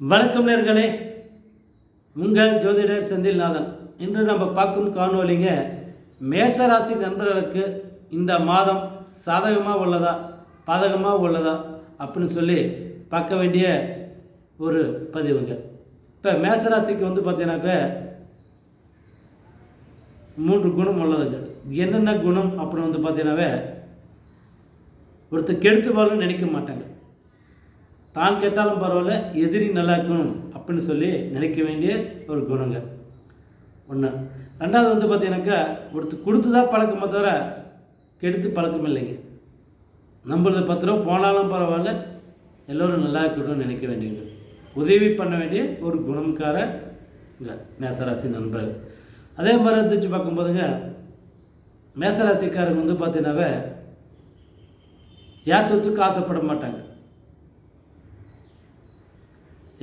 வணக்கம் நேர்களே. உங்கள் ஜோதிடர் செந்தில்நாதன். இன்று நம்ம பார்க்கும் காணொலிங்க மேசராசி நண்பர்களுக்கு இந்த மாதம் சாதகமாக உள்ளதா பாதகமாக உள்ளதா அப்படின்னு சொல்லி பார்க்க வேண்டிய ஒரு பதிவுங்க. இப்போ மேசராசிக்கு வந்து பார்த்தீங்கன்னாக்க மூன்று குணம் உள்ளதுங்க. என்னென்ன குணம் அப்படின்னு வந்து பார்த்தீங்கன்னாவே ஒருத்தர் கெடுத்து வாழணும்னு நினைக்க மாட்டாங்க. தான் கேட்டாலும் பரவாயில்ல எதிரி நல்லா இருக்கணும் அப்படின்னு சொல்லி நினைக்க வேண்டிய ஒரு குணங்க. ஒன்று ரெண்டாவது வந்து பார்த்தீங்கன்னாக்கா ஒருத்தர் கொடுத்து தான் பழக்கமே தவிர கெடுத்து பழக்கம் இல்லைங்க. நம்மளது பத்து ரூபா போனாலும் பரவாயில்ல எல்லோரும் நல்லா இருக்கணும்னு நினைக்க வேண்டியது. உதவி பண்ண வேண்டிய ஒரு குணம்கார மேசராசி நண்பர்கள். அதே மாதிரி இருந்துச்சு பார்க்கும்போதுங்க மேசராசிக்காரங்க வந்து பார்த்தீங்கன்னாவே யார் சொத்துக்கு ஆசைப்பட மாட்டாங்க.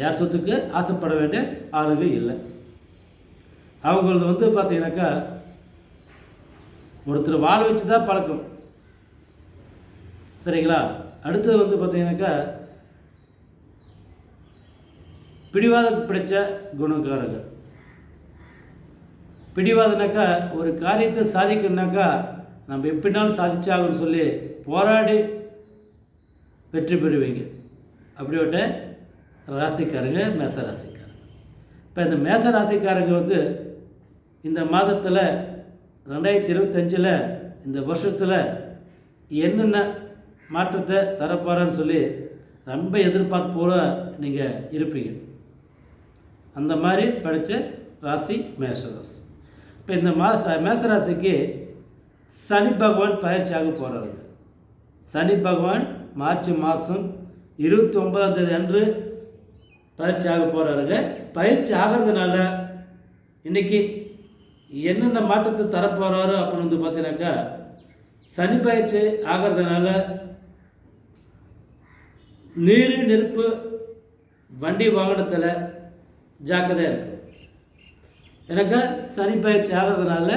யார் சொத்துக்கு ஆசைப்பட வேண்டிய ஆளுங்க இல்லை. அவங்களது வந்து பார்த்தீங்கன்னாக்கா ஒருத்தர் வாழ வச்சு தான் பழக்கம். சரிங்களா? அடுத்தது வந்து பார்த்தீங்கன்னாக்கா பிடிவாதம் பிடிச்ச குணக்காரங்க பிடிவாதனாக்கா ஒரு காரியத்தை சாதிக்கணுனாக்கா நம்ம எப்படினாலும் சாதிச்சாகணும்னு சொல்லி போராடி வெற்றி பெறுவீங்க. அப்படிப்பட்ட ராசிக்காரங்க மேச ராசிக்காரங்க இப்போ இந்த மேச ராசிக்காரங்க வந்து இந்த மாதத்தில் ரெண்டாயிரத்தி இருபத்தஞ்சில் இந்த வருஷத்தில் என்னென்ன மாற்றத்தை தரப்போகிறான்னு சொல்லி ரொம்ப எதிர்பார்ப்போட நீங்கள் இருப்பீங்க. அந்த மாதிரி படித்த ராசி மேஷராசி இப்போ இந்த மாச மேசராசிக்கு சனி பகவான் பயிற்சியாக போகிறாருங்க சனி பகவான் மார்ச் மாதம் இருபத்தி ஒன்பதாம் தேதி அன்று பயிற்சி ஆக போகிறாருங்க பயிற்சி ஆகிறதுனால இன்றைக்கி என்னென்ன மாற்றத்தை தரப்போகிறாரு அப்படின்னு வந்து பார்த்தீங்கன்னாக்கா சனி பயிற்சி ஆகிறதுனால நீர் நெருப்பு வண்டி வாகனத்தில் ஜாக்கிரதையாக இருக்கு. எனக்கு சனி பயிற்சி ஆகிறதுனால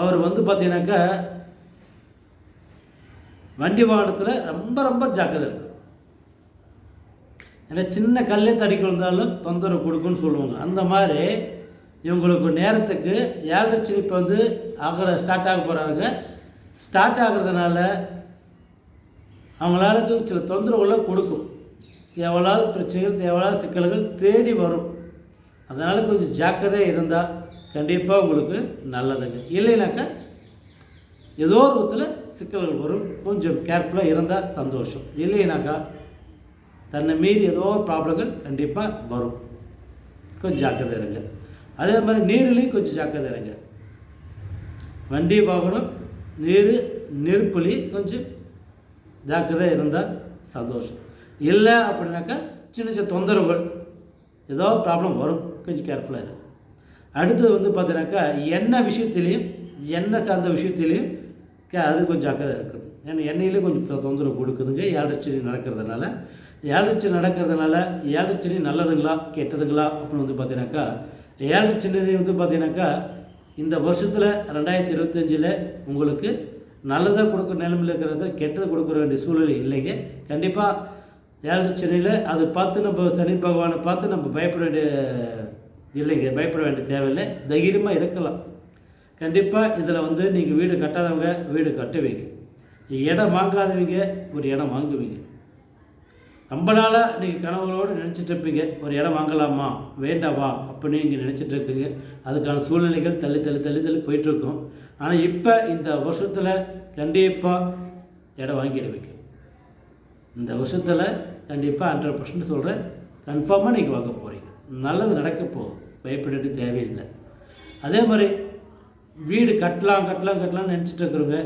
அவர் வந்து பார்த்தீங்கன்னாக்கா வண்டி வாகனத்தில் ரொம்ப ரொம்ப ஜாக்கிரதை இருக்கு. ஏன்னா சின்ன கல்லே தடிக்கு விழுந்தாலும் தொந்தரவு கொடுக்குன்னு சொல்லுவாங்க. அந்த மாதிரி இவங்களுக்கு நேரத்துக்கு ஏழரை இப்போ வந்து ஆகிற ஸ்டார்ட் ஆக போகிறாங்க ஸ்டார்ட் ஆகிறதுனால அவங்களால சில தொந்தரவுகளை கொடுக்கும். தேவையில்லாத பிரச்சனைகள் தேவையில்லாத சிக்கல்கள் தேடி வரும். அதனால் கொஞ்சம் ஜாக்கிரதையாக இருந்தால் கண்டிப்பாக உங்களுக்கு நல்லதுங்க. இல்லைனாக்கா ஏதோ ஒரு விதத்தில் சிக்கல்கள் வரும். கொஞ்சம் கேர்ஃபுல்லாக இருந்தால் சந்தோஷம். இல்லைனாக்கா தன்னை மீறி ஏதோ ஒரு ப்ராப்ளங்கள் கண்டிப்பாக வரும். கொஞ்சம் ஜாக்கிரதை இருங்க. அதே மாதிரி நீர்லேயும் கொஞ்சம் ஜாக்கிரதை இருங்க. வண்டி வாகனம் நீர் நெருப்புலி கொஞ்சம் ஜாக்கிரதை இருந்தால் சந்தோஷம். இல்லை அப்படின்னாக்கா சின்ன சின்ன தொந்தரவுகள் ஏதோ ப்ராப்ளம் வரும். கொஞ்சம் கேர்ஃபுல்லாக இருக்கும் அடுத்தது வந்து பார்த்தீங்கன்னாக்கா எண்ணெய் விஷயத்துலேயும் எண்ணெய் சார்ந்த விஷயத்துலேயும் கே அது கொஞ்சம் ஜாக்கிரதை இருக்கணும். ஏன்னா எண்ணெயிலே கொஞ்சம் தொந்தரவு கொடுக்குதுங்க. ஏழரை நடக்கிறதுனால ஏழரை நடக்கிறதுனால ஏழரை நல்லதுங்களா கெட்டதுங்களா அப்படின்னு வந்து பார்த்தீங்கன்னாக்கா ஏழரை வந்து பார்த்தீங்கன்னாக்கா இந்த வருஷத்தில் ரெண்டாயிரத்தி இருபத்தஞ்சில் உங்களுக்கு நல்லதாக கொடுக்குற நிலைமையில் இருக்கிறத கெட்டதை கொடுக்குற வேண்டிய சூழ்நிலை இல்லைங்க. கண்டிப்பாக ஏழரை சனியில் பார்த்து நம்ம சனி பகவானை பார்த்து நம்ம பயப்பட வேண்டிய இல்லைங்க பயப்பட வேண்டிய தேவையில்லை. தைரியமாக இருக்கலாம். கண்டிப்பாக இதில் வந்து நீங்கள் வீடு கட்டாதவங்க வீடு கட்டுவீங்க. இடம் வாங்காதவங்க ஒரு இடம் வாங்குவீங்க. ரொம்ப நாளாக நீங்கள் கனவுகளோடு நினச்சிட்டு இருப்பீங்க. ஒரு இடம் வாங்கலாமா? வேண்டாவா? அப்படின்னு நீங்கள் நினச்சிட்டு இருக்கீங்க. அதுக்கான சூழ்நிலைகள் தள்ளி தள்ளி தள்ளி தள்ளி போயிட்டுருக்கோம் ஆனால் இப்போ இந்த வருஷத்தில் கண்டிப்பாக இடம் வாங்கிடுவீங்க. இந்த வருஷத்தில் கண்டிப்பாக ஹண்ட்ரட் பர்சன்ட் சொல்கிறேன் கன்ஃபார்மாக நீங்கள் வாங்க போகிறீங்க நல்லது நடக்க போகும் பயப்பட தேவையில்லை. அதே மாதிரி வீடு கட்டலாம் கட்டலாம் கட்டலாம்னு நினச்சிட்டு இருக்கிறவங்க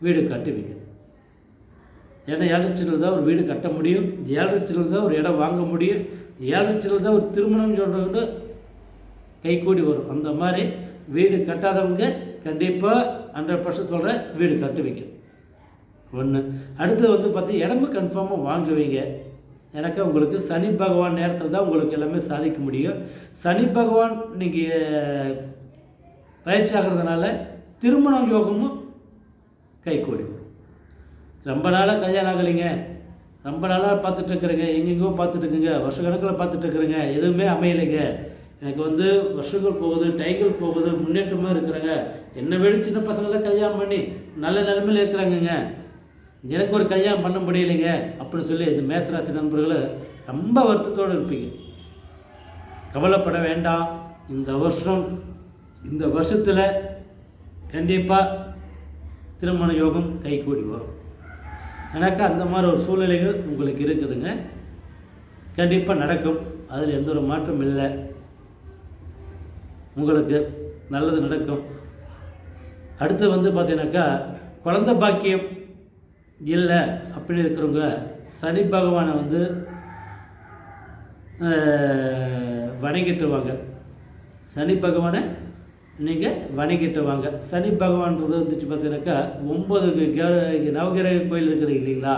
வீடு கட்டுவீங்க. ஏன்னா ஏழரை தான் ஒரு வீடு கட்ட முடியும். ஏழரை தான் ஒரு இடம் வாங்க முடியும். ஏழரை தான் ஒரு திருமணம் சொல்கிறவங்க கைகூடி வரும். அந்த மாதிரி வீடு கட்டாதவங்க கண்டிப்பாக ஹண்ட்ரட் பர்சன்ட் சொல்கிறேன் வீடு கட்டுவீங்க ஒன்று அடுத்து வந்து பார்த்து இடமும் கன்ஃபார்மாக வாங்குவீங்க எனக்கு உங்களுக்கு சனி பகவான் நேரத்தில் தான் உங்களுக்கு எல்லாமே சாதிக்க முடியும். சனி பகவான் நீங்கள் பயிற்சி ஆகிறதுனால திருமண யோகமும் கைகூடி ரொம்ப நாளாக கல்யாணம் ஆகலைங்க. ரொம்ப நாளாக பார்த்துட்டு இருக்கிறேங்க. எங்கெங்கோ பார்த்துட்டுருக்குங்க வருஷ கணக்கில் இருக்கிறேங்க. எதுவுமே அமையலைங்க. எனக்கு வந்து வருஷங்கள் போகுது டைங்கள் போகுது முன்னேற்றமாக இருக்கிறேங்க. என்னை விட சின்ன பசங்களாம் கல்யாணம் பண்ணி நல்ல நிலைமையில் இருக்கிறாங்கங்க. எனக்கு ஒரு கல்யாணம் பண்ண முடியலைங்க. அப்படின்னு சொல்லி இந்த மேசராசி நண்பர்களை ரொம்ப வருத்தத்தோடு இருப்பீங்க. கவலைப்பட வேண்டாம். இந்த வருஷம் இந்த வருஷத்தில் கண்டிப்பாக திருமண யோகம் கைகூடி வரும். எனக்கு அந்த மாதிரி ஒரு சூழ்நிலைகள் உங்களுக்கு இருக்குதுங்க. கண்டிப்பாக நடக்கும். அதில் எந்த ஒரு மாற்றம் இல்லை. உங்களுக்கு நல்லது நடக்கும். அடுத்து வந்து பார்த்தீங்கன்னாக்கா குழந்த பாக்கியம் இல்லை அப்படின்னு இருக்கிறவங்க சனி பகவானை வந்து வணங்கிட்டு வாங்க சனி பகவானை நீங்கள் வணங்கிட்டு வாங்க சனி பகவான்றது வந்துச்சு பார்த்தீங்கன்னாக்கா ஒம்பது நவகிரக கோயில் இருக்குது இல்லைங்களா?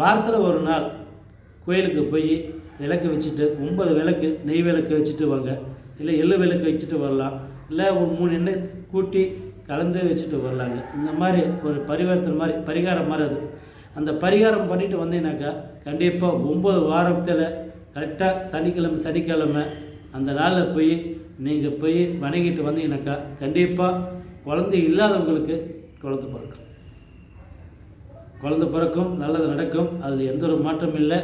வாரத்தில் ஒரு நாள் கோயிலுக்கு போய் விளக்கு வச்சுட்டு ஒம்பது விளக்கு நெய் விளக்கு வச்சுட்டு வாங்க. இல்லை எள்ளு விளக்கு வச்சுட்டு வரலாம். இல்லை ஒரு மூணு எண்ணெய் கூட்டி கலந்து வச்சுட்டு வரலாங்க. இந்த மாதிரி ஒரு பரிவர்த்தனை மாதிரி பரிகாரம் மாதிரி அது. அந்த பரிகாரம் பண்ணிட்டு வந்தீங்கன்னாக்கா கண்டிப்பாக ஒம்பது வாரத்தில் கரெக்டாக சனிக்கிழமை சனிக்கிழமை அந்த நாளில் போய் நீங்கள் போய் வணங்கிட்டு வந்தீங்கன்னாக்கா கண்டிப்பாக குழந்தை இல்லாதவங்களுக்கு குழந்தை பிறக்கும். குழந்தை பிறக்கும் நல்லது நடக்கும் அதில் எந்த ஒரு மாற்றமும் இல்லை.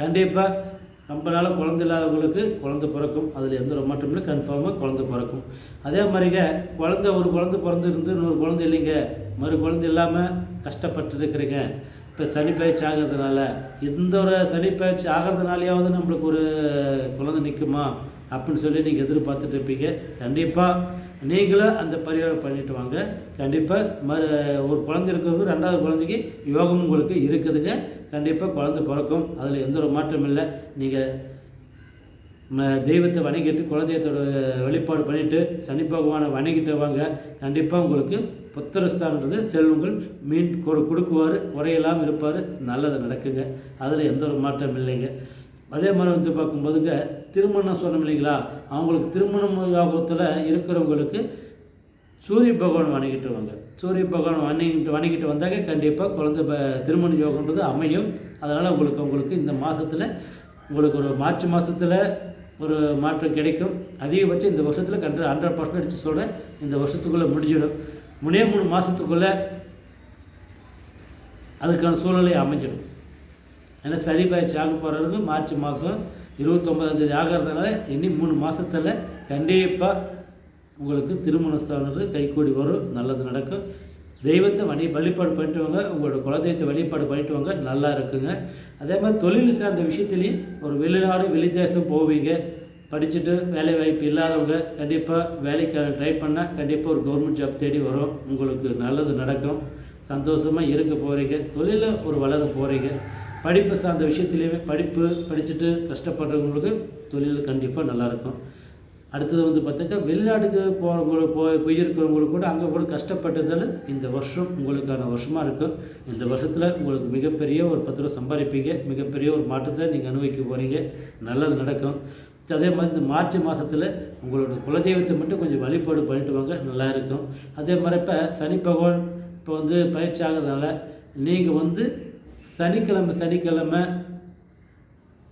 கண்டிப்பாக ரொம்ப நாளாக குழந்தை இல்லாதவங்களுக்கு குழந்தை பிறக்கும் அதில் எந்த ஒரு மாற்றமும் இல்லை. கன்ஃபார்மாக குழந்தை பிறக்கும். அதே மாதிரிங்க குழந்தை ஒரு குழந்தை பிறந்திருந்து இன்னொரு குழந்தை இல்லைங்க. மறு குழந்தை இல்லாமல் கஷ்டப்பட்டு இருக்கிறீங்க. இப்போ சனி பயிற்சி ஆகிறதுனால எந்த ஒரு சனி பயிற்சி ஆகிறதுனாலையாவது நம்மளுக்கு ஒரு குழந்தை நிற்குமா அப்படின்னு சொல்லி நீங்கள் எதிர்பார்த்துட்டு இருப்பீங்க. கண்டிப்பாக நீங்களும் அந்த பரிகாரம் பண்ணிட்டு வாங்க. கண்டிப்பாக மறு ஒரு குழந்தை இருக்கிறது ரெண்டாவது குழந்தைக்கு யோகம் உங்களுக்கு இருக்குதுங்க. கண்டிப்பாக குழந்தை பிறக்கும். அதில் எந்த ஒரு மாற்றமும் இல்லை. நீங்கள் ம தெய்வத்தை வணங்கிட்டு குழந்தையத்தோட வழிபாடு பண்ணிவிட்டு சனி பகவானை வணங்கிட்டு வாங்க. கண்டிப்பாக உங்களுக்கு புத்திரஸ்தான்றது செல்வங்கள் மீன் கொடு கொடுக்குவார் குறையெல்லாம் இருப்பார். நல்லது நடக்குங்க. அதில் எந்த ஒரு மாற்றம் இல்லைங்க. அதே மாதிரி வந்து பார்க்கும்போதுங்க திருமணம் சொன்னோம் இல்லைங்களா? அவங்களுக்கு திருமணம் யோகத்தில் இருக்கிறவங்களுக்கு சூரிய பகவான் வணங்கிட்டு வாங்க. சூரிய பகவான் வணங்கிட்டு வணங்கிட்டு வந்தாக்க கண்டிப்பாக குழந்தை ப திருமண யோகன்றது அமையும். அதனால் உங்களுக்கு உங்களுக்கு இந்த மாதத்தில் உங்களுக்கு ஒரு மார்ச் மாதத்தில் ஒரு மாற்றம் கிடைக்கும். அதிகபட்சம் இந்த வருஷத்தில் கண்டு ஹண்ட்ரட் பர்சன்ட் அடித்து இந்த வருஷத்துக்குள்ளே முடிஞ்சிடும். மூணே மூணு மாதத்துக்குள்ளே அதுக்கான சூழ்நிலை அமைஞ்சிடும். ஏன்னா சரி பயிற்சி ஆக போகிறவங்க மார்ச் மாதம் இருபத்தொம்பதாந்தேதி ஆகிறதுனால இனி மூணு மாதத்தில் கண்டிப்பாக உங்களுக்கு திருமண ஸ்தானத்துக்கு கைகூடி வரும். நல்லது நடக்கும். தெய்வத்தை வழி வழிபாடு பண்ணிட்டு வாங்க உங்களோட குலதெய்வத்தை வழிபாடு பண்ணிட்டு வாங்க நல்லா இருக்குங்க. அதே மாதிரி தொழில் சார்ந்த விஷயத்துலையும் ஒரு வெளிநாடு வெளிதேசம் போவீங்க. படிச்சுட்டு வேலை வாய்ப்பு இல்லாதவங்க கண்டிப்பாக வேலைக்கு ட்ரை பண்ணால் கண்டிப்பாக ஒரு கவர்மெண்ட் ஜாப் தேடி வரும். உங்களுக்கு நல்லது நடக்கும். சந்தோஷமாக இருக்க போகிறீங்க தொழிலில் ஒரு வளர போகிறீங்க படிப்பு சார்ந்த விஷயத்துலையுமே படிப்பு படிச்சுட்டு கஷ்டப்படுறவங்களுக்கு தொழில் கண்டிப்பாக நல்லாயிருக்கும். அடுத்தது வந்து பார்த்தாக்கா வெளிநாட்டுக்கு போகிறவங்களுக்கு போய் போயிருக்கிறவங்களுக்கு கூட அங்கே கூட கஷ்டப்பட்டதால் இந்த வருஷம் உங்களுக்கான வருஷமாக இருக்கும் இந்த வருஷத்தில் உங்களுக்கு மிகப்பெரிய ஒரு பத்து ரூபா சம்பாதிப்பீங்க. மிகப்பெரிய ஒரு மாற்றத்தை நீங்கள் அனுபவிக்க போகிறீங்க நல்லது நடக்கும். அதே மாதிரி இந்த மார்ச் மாதத்தில் உங்களோட குலதெய்வத்தை மட்டும் கொஞ்சம் வழிபாடு பண்ணிட்டு வாங்க நல்லா இருக்கும் அதே மாதிரி இப்போ சனி பகவான் இப்போ வந்து பயிற்சி ஆகிறதுனால நீங்கள் வந்து சனிக்கிழமை சனிக்கிழமை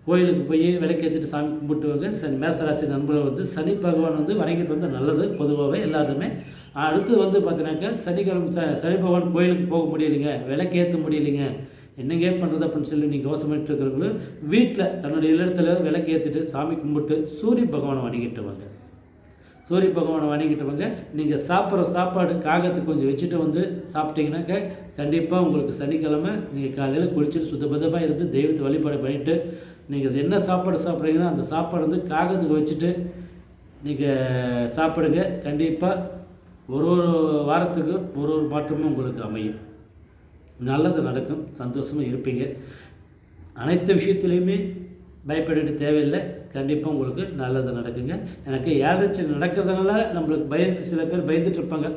கோயிலுக்கு போய் விளக்கேற்றிட்டு சாமி கும்பிட்டுவாங்க சனி மேசராசி நண்பர்கள் வந்து சனி பகவான் வந்து வணங்கிட்டு வந்தால் நல்லது பொதுவாகவே எல்லாருமே. அடுத்து வந்து பார்த்தீங்கன்னாக்கா சனிக்கிழமை ச சனி பகவான் கோயிலுக்கு போக முடியலைங்க. விளக்கேற்ற முடியலைங்க. என்னங்க பண்ணுறது அப்படின்னு சொல்லி நீங்கள் யோசனை இருக்கிறவங்களும் வீட்டில் தன்னுடைய இல்லத்தில் விளக்கு ஏற்றிட்டு சாமி கும்பிட்டு சூரிய பகவானை வணங்கிட்டு வாங்க. சூரிய பகவானை வணங்கிட்டவங்க நீங்கள் சாப்பிட்ற சாப்பாடு காகத்துக்கு கொஞ்சம் வச்சுட்டு வந்து சாப்பிட்டீங்கன்னாக்க கண்டிப்பாக உங்களுக்கு சனிக்கிழமை நீங்கள் காலையில் குளிச்சுட்டு சுத்தபத்தமாக இருந்து தெய்வத்தை வழிபாடு பண்ணிவிட்டு நீங்கள் என்ன சாப்பாடு சாப்பிட்றீங்களோ அந்த சாப்பாடு வந்து காகத்துக்கு வச்சுட்டு நீங்கள் சாப்பிடுங்க. கண்டிப்பாக ஒரு ஒரு வாரத்துக்கும் ஒரு ஒரு மாற்றமும் உங்களுக்கு அமையும். நல்லது நடக்கும். சந்தோஷமாக இருப்பீங்க. அனைத்து விஷயத்துலையுமே பயப்பட வேண்டிய தேவையில்லை. கண்டிப்பாக உங்களுக்கு நல்லது நடக்குங்க. எனக்கு ஏதாச்சும் நடக்கிறதுனால நம்மளுக்கு பய சில பேர் பயந்துட்டு இருப்பாங்க.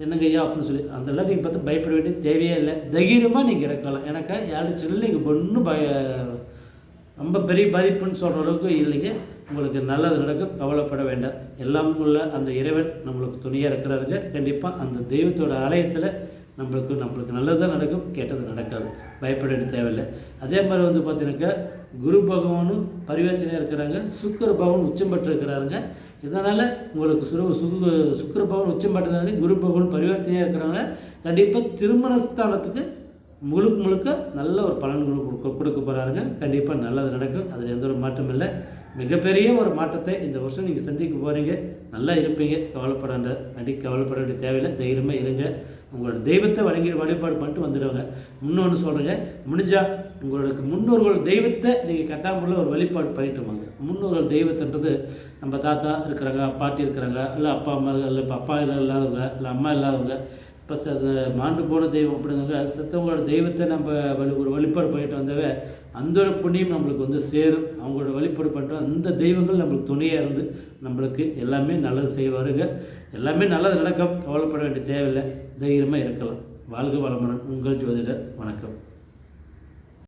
என்னங்க ஐயா அப்படின்னு சொல்லி அதெல்லாம் நீங்கள் பார்த்து பயப்பட வேண்டிய தேவையே இல்லை. தைரியமாக நீங்கள் இறக்கலாம். எனக்கு ஏழரை நீங்கள் ஒன்றும் பய ரொம்ப பெரிய பாதிப்புன்னு சொல்கிற அளவுக்கு இல்லைங்க. உங்களுக்கு நல்லது நடக்கும். கவலைப்பட வேண்டாம். எல்லாம் உள்ள அந்த இறைவன் நம்மளுக்கு துணையாக இருக்கிறாருங்க. கண்டிப்பாக அந்த தெய்வத்தோட ஆலயத்தில் நம்மளுக்கு நம்மளுக்கு நல்லது தான் நடக்கும். கேட்டது நடக்காது. பயப்பட வேண்டிய தேவையில்லை. அதே மாதிரி வந்து பார்த்தீங்கன்னாக்கா குரு பகவானும் பரிவர்த்தனையாக இருக்கிறாங்க. சுக்கர பகவான் உச்சம் பெற்று இருக்கிறாருங்க இதனால் உங்களுக்கு சுரு சுகு சுக்கர பகவான் உச்சம் பட்டதுனால குரு பகவான் பரிவர்த்தனையாக இருக்கிறவங்க கண்டிப்பாக திருமண ஸ்தானத்துக்கு முழுக்க முழுக்க நல்ல ஒரு பலன்கள் கொடுக்க கொடுக்க போகிறாருங்க கண்டிப்பாக நல்லது நடக்கும். அதில் எந்த ஒரு மாற்றம் இல்லை. மிகப்பெரிய ஒரு மாற்றத்தை இந்த வருஷம் நீங்கள் சந்திக்க போகிறீங்க நல்லா இருப்பீங்க. கவலைப்பட அடி கவலைப்பட வேண்டிய தேவையில்லை. தைரியமாக இருங்க. உங்களோட தெய்வத்தை வழங்கி வழிபாடு பண்ணிட்டு வந்துடுவாங்க. இன்னொன்று சொல்கிறேங்க முடிஞ்சால் உங்களுக்கு முன்னோர்கள் தெய்வத்தை நீங்கள் கட்டாமல் ஒரு வழிபாடு பண்ணிட்டு வாங்க. முன்னோர்கள் தெய்வத்துன்றது நம்ம தாத்தா இருக்கிறாங்க பாட்டி இருக்கிறாங்க இல்லை அப்பா அம்மா இல்லை இப்போ அப்பா இல்லாதவங்க இல்லை அம்மா இல்லாதவங்க இப்போ மாண்டு போன தெய்வம் அப்படிங்க செத்தவங்களோட தெய்வத்தை நம்ம வழி ஒரு வழிபாடு பண்ணிட்டு வந்தவே அந்த ஒரு புண்ணியம் நம்மளுக்கு வந்து சேரும். அவங்களோட வழிபாடு பண்ணிட்டு அந்த தெய்வங்கள் நம்மளுக்கு துணையாக இருந்து நம்மளுக்கு எல்லாமே நல்லது செய்வாருங்க. எல்லாமே நல்லது நடக்கும். கவலைப்பட வேண்டிய தேவையில்லை. தைரியமாக இருக்கலாம். வாழ்க வளமுடன். உங்கள் ஜோதிடர் வணக்கம்.